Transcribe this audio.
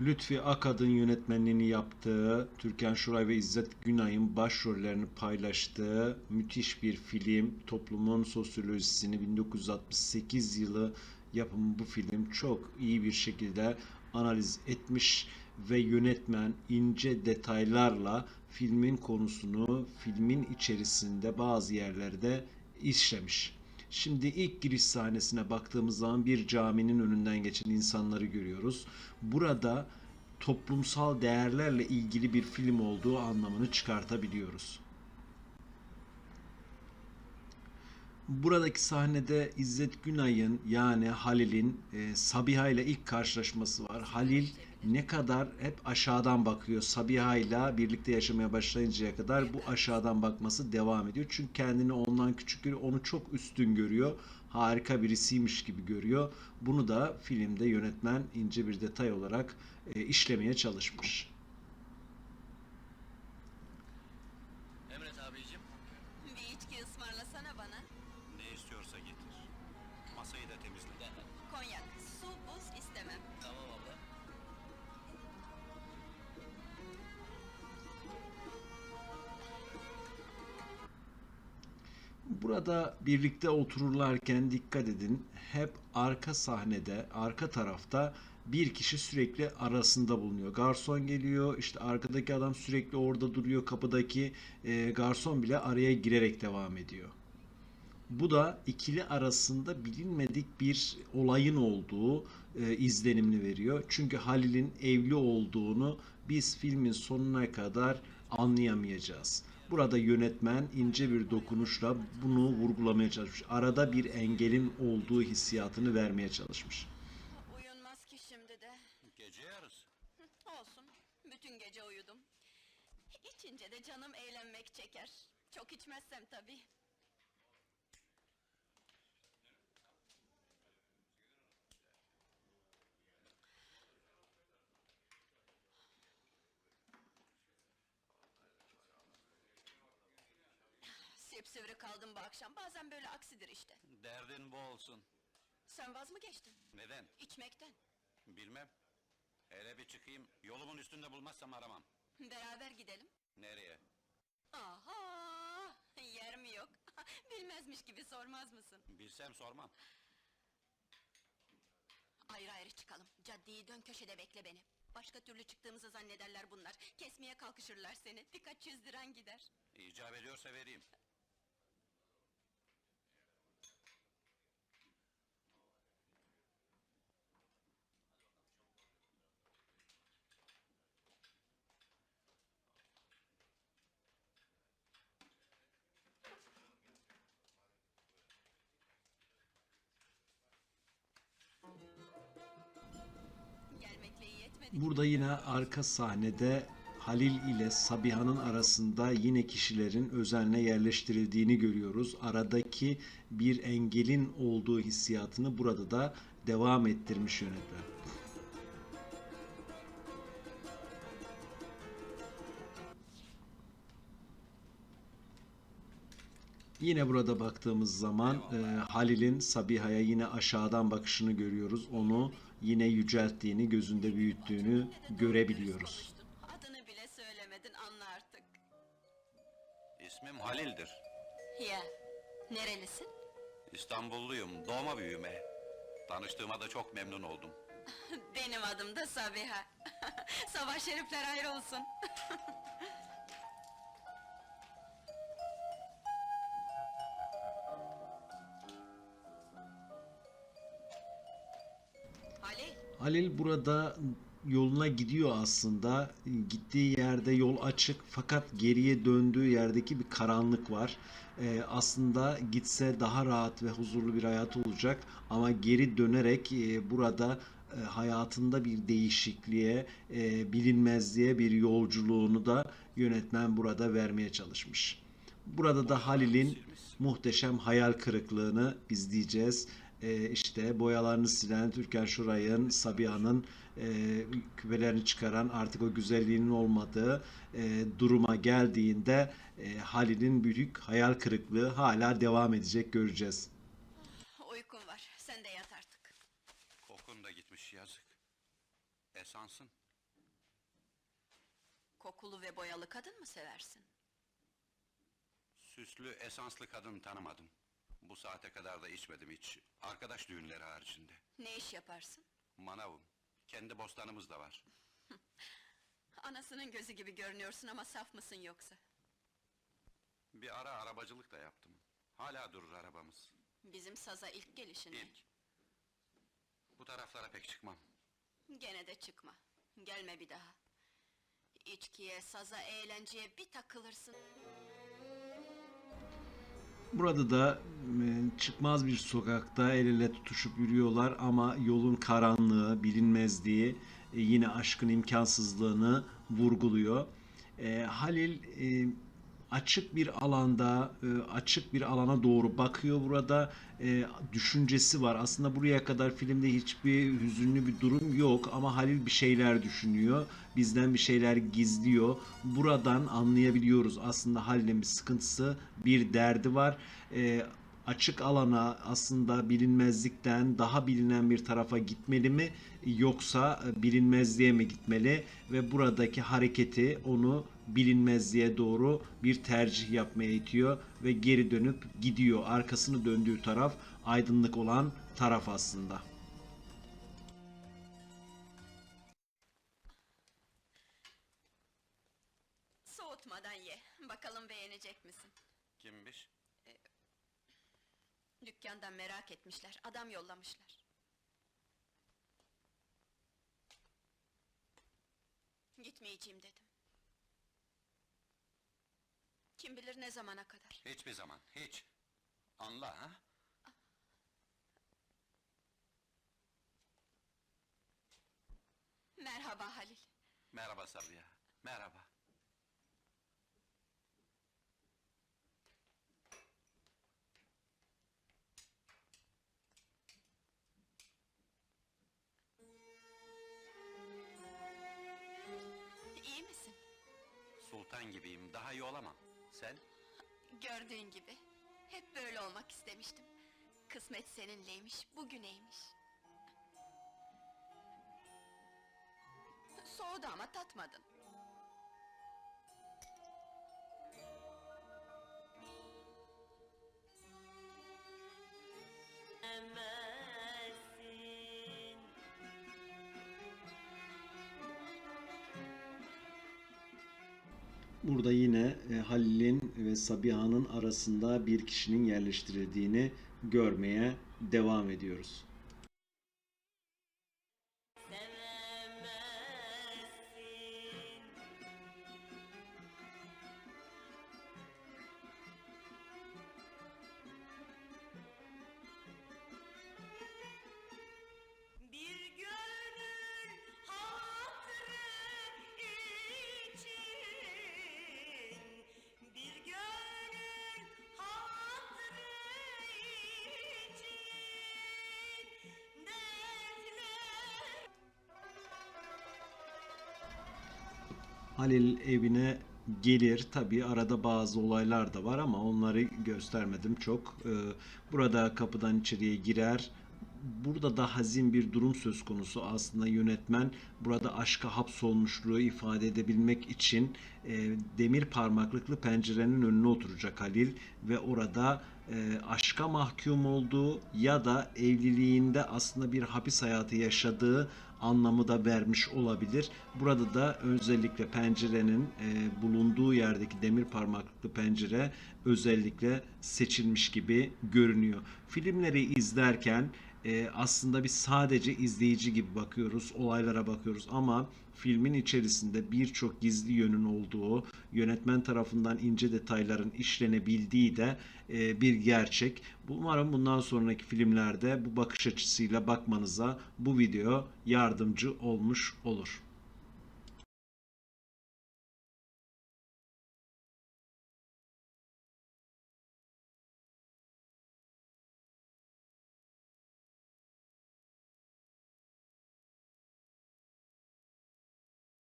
Lütfi Akad'ın yönetmenliğini yaptığı, Türkan Şoray ve İzzet Günay'ın başrollerini paylaştığı müthiş bir film. Toplumun sosyolojisini 1968 yılı yapımı bu film çok iyi bir şekilde analiz etmiş ve yönetmen ince detaylarla filmin konusunu filmin içerisinde bazı yerlerde işlemiş. Şimdi ilk giriş sahnesine baktığımız zaman bir caminin önünden geçen insanları görüyoruz. Burada toplumsal değerlerle ilgili bir film olduğu anlamını çıkartabiliyoruz. Buradaki sahnede İzzet Günay'ın yani Halil'in e, Sabiha ile ilk karşılaşması var. Halil ne kadar hep aşağıdan bakıyor. Sabiha ile birlikte yaşamaya başlayıncaya kadar bu aşağıdan bakması devam ediyor. Çünkü kendini ondan küçük görüyor, onu çok üstün görüyor. Harika birisiymiş gibi görüyor. Bunu da filmde yönetmen ince bir detay olarak e, işlemeye çalışmış. Burada birlikte otururlarken dikkat edin. Hep arka sahnede, arka tarafta bir kişi sürekli arasında bulunuyor. Garson geliyor, işte arkadaki adam sürekli orada duruyor. Kapıdaki e, garson bile araya girerek devam ediyor. Bu da ikili arasında bilinmedik bir olayın olduğu e, izlenimini veriyor. Çünkü Halil'in evli olduğunu biz filmin sonuna kadar anlayamayacağız. Burada yönetmen ince bir dokunuşla bunu vurgulamaya çalışmış. Arada bir engelin olduğu hissiyatını vermeye çalışmış. Uyunmaz ki şimdi de. Gece yarısı. Olsun, bütün gece uyudum. İçince de canım eğlenmek çeker. Çok içmezsem tabii. Sipsivri kaldım bu akşam. Bazen böyle aksidir işte. Derdin bu olsun. Sen vaz mı geçtin? Neden? İçmekten. Bilmem. Hele bir çıkayım. Yolumun üstünde bulmazsam aramam. Beraber gidelim. Nereye? Aha! Yer mi yok? Bilmezmiş gibi sormaz mısın? Bilsem sormam. Ayrı ayrı çıkalım. Caddeyi dön köşede bekle beni. Başka türlü çıktığımızı zannederler bunlar. Kesmeye kalkışırlar seni. Birkaç yüz liran gider. İcap ediyorsa vereyim. Burada yine arka sahnede Halil ile Sabiha'nın arasında yine kişilerin özenle yerleştirildiğini görüyoruz. Aradaki bir engelin olduğu hissiyatını burada da devam ettirmiş yönetmen. Yine burada baktığımız zaman e, Halil'in Sabiha'ya yine aşağıdan bakışını görüyoruz. Onu yine yücelttiğini, gözünde büyüttüğünü görebiliyoruz. Adını bile söylemedin anla artık. İsmim Halil'dir. Ya, nerelisin? İstanbulluyum. Doğma büyüme. Tanıştığıma da çok memnun oldum. Benim adım da Sabiha. Sabah şerifler hayır olsun. Halil, burada yoluna gidiyor aslında. Gittiği yerde yol açık fakat geriye döndüğü yerdeki bir karanlık var. Ee, aslında gitse daha rahat ve huzurlu bir hayatı olacak ama geri dönerek e, burada e, hayatında bir değişikliğe, e, bilinmezliğe bir yolculuğunu da yönetmen burada vermeye çalışmış. Burada da Halil'in muhteşem hayal kırıklığını izleyeceğiz. Ee, işte boyalarını silen Türkan Şoray'ın, Sabiha'nın e, küpelerini çıkaran artık o güzelliğinin olmadığı e, duruma geldiğinde e, Halil'in büyük hayal kırıklığı hala devam edecek göreceğiz. uykum var. Sen de yat artık. Kokun da gitmiş yazık. Esas sansın. Kokulu ve boyalı kadın mı seversin? Süslü, esanslı kadın tanımadım. Bu saate kadar da içmedim hiç. Arkadaş düğünleri haricinde. Ne iş yaparsın? Manavım. Kendi bostanımız da var. Anasının gözü gibi görünüyorsun ama saf mısın yoksa? Bir ara arabacılık da yaptım. Hala durur arabamız. Bizim saza ilk gelişin mi? İlk. Bu taraflara pek çıkmam. Gene de çıkma. Gelme bir daha. İçkiye, saza, eğlenceye bir takılırsın. Burada da e, çıkmaz bir sokakta el ele tutuşup yürüyorlar ama yolun karanlığı, bilinmezliği e, yine aşkın imkansızlığını vurguluyor. E, Halil açık bir alanda, e, açık bir alana doğru bakıyor burada. E, düşüncesi var. Aslında buraya kadar filmde hiçbir hüzünlü bir durum yok ama Halil bir şeyler düşünüyor. Bizden bir şeyler gizliyor. Buradan anlayabiliyoruz aslında Halil'in bir sıkıntısı, bir derdi var. Açık alana aslında bilinmezlikten daha bilinen bir tarafa gitmeli mi yoksa e, bilinmezliğe mi gitmeli ve buradaki hareketi onu bilinmezliğe doğru bir tercih yapmaya itiyor ve geri dönüp gidiyor. Arkasını döndüğü taraf aydınlık olan taraf aslında. Soğutmadan ye. Bakalım beğenecek misin? Kimmiş? Dükkandan merak etmişler. Adam yollamışlar. Gitmeyeceğim dedim. Kim bilir ne zamana kadar. Hiçbir zaman, hiç. Anla ha? Merhaba Halil. Merhaba Sabiha, merhaba. Sen? Gördüğün gibi. Hep böyle olmak istemiştim. Kısmet seninleymiş, bugüneymiş. Soğudu ama tatmadın. Burada yine e, Halil'in ve Sabiha'nın arasında bir kişinin yerleştirildiğini görmeye devam ediyoruz. Halil evine gelir. Tabii arada bazı olaylar da var ama onları göstermedim çok. Ee, Burada kapıdan içeriye girer. Burada da hazin bir durum söz konusu aslında yönetmen burada aşka hapsolmuşluğu ifade edebilmek için e, demir parmaklıklı pencerenin önüne oturacak Halil ve orada e, aşka mahkum olduğu ya da evliliğinde aslında bir hapis hayatı yaşadığı anlamı da vermiş olabilir. Burada da özellikle pencerenin e, bulunduğu yerdeki demir parmaklıklı pencere özellikle seçilmiş gibi görünüyor. Filmleri izlerken e, aslında biz sadece izleyici gibi bakıyoruz, olaylara bakıyoruz ama filmin içerisinde birçok gizli yönün olduğu, yönetmen tarafından ince detayların işlenebildiği de e, bir gerçek. Umarım bundan sonraki filmlerde bu bakış açısıyla bakmanıza bu video yardımcı olmuş olur.